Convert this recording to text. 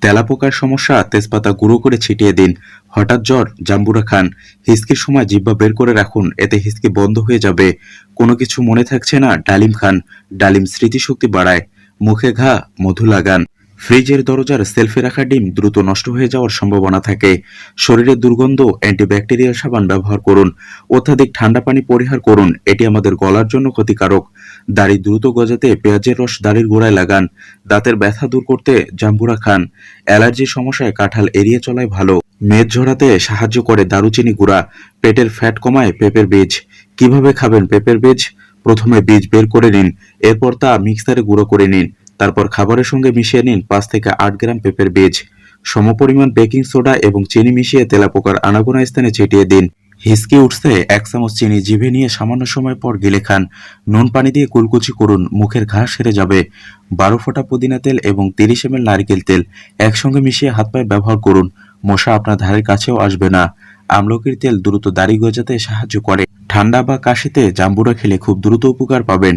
তেলাপোকার সমস্যা, তেজপাতা গুঁড়ো করে ছিটিয়ে দিন। হঠাৎ জ্বর, জাম্বুরা খান। হিসকির সময় জিব্বা বের করে রাখুন, এতে হিসকি বন্ধ হয়ে যাবে। কোনো কিছু মনে থাকছে না ডালিম খান। ডালিম স্মৃতিশক্তি বাড়ায়। মুখে ঘা, মধু লাগান। ফ্রিজের দরজার সেলফে রাখা ডিম দ্রুত নষ্ট হয়ে যাওয়ার সম্ভাবনা থাকে। শরীরে দুর্গন্ধ অ্যান্টিব্যাকটেরিয়াল সাবান ব্যবহার করুন। অত্যাধিক ঠান্ডা পানি পরিহার করুন, এটি আমাদের গলার জন্য ক্ষতিকারক। দাড়ি দ্রুত গজাতে পেঁয়াজের রস দাড়ির গোড়ায় লাগান। দাঁতের ব্যথা দূর করতে জাম্বুরা খান। অ্যালার্জির সমস্যায় কাঁঠাল এড়িয়ে চলাই ভালো। মেদ ঝরাতে সাহায্য করে দারুচিনি গুঁড়া। পেটের ফ্যাট কমায় পেঁপের বীজ। কীভাবে খাবেন পেঁপের বীজ? প্রথমে বীজ বের করে নিন, এরপর তা মিক্সারে গুঁড়ো করে নিন, তারপর খাবারের সঙ্গে মিশিয়ে নিন পাঁচ থেকে আট গ্রাম পেঁপের বীজ। সমপরিমাণ বেকিং সোডা এবং চিনি মিশিয়ে তেলাপোকার আনাগোনা স্থানে ছিটিয়ে দিন। হিসকি উঠতে এক চামচ চিনি জিভে নিয়ে সামান্য সময় পর গিলে খান। নুন পানি দিয়ে কুলকুচি করুন, মুখের ঘা সেরে যাবে। বারো ফোঁটা পুদিনা তেল এবং তিরিশ এম নারকেল তেল একসঙ্গে মিশিয়ে হাত পায়ে ব্যবহার করুন। মশা আপনার ধারের কাছেও আসবে না। আমলকির তেল দ্রুত দাড়ি গজাতে সাহায্য করে। ঠান্ডা বা কাশিতে জাম্বুরা খেলে খুব দ্রুত উপকার পাবেন।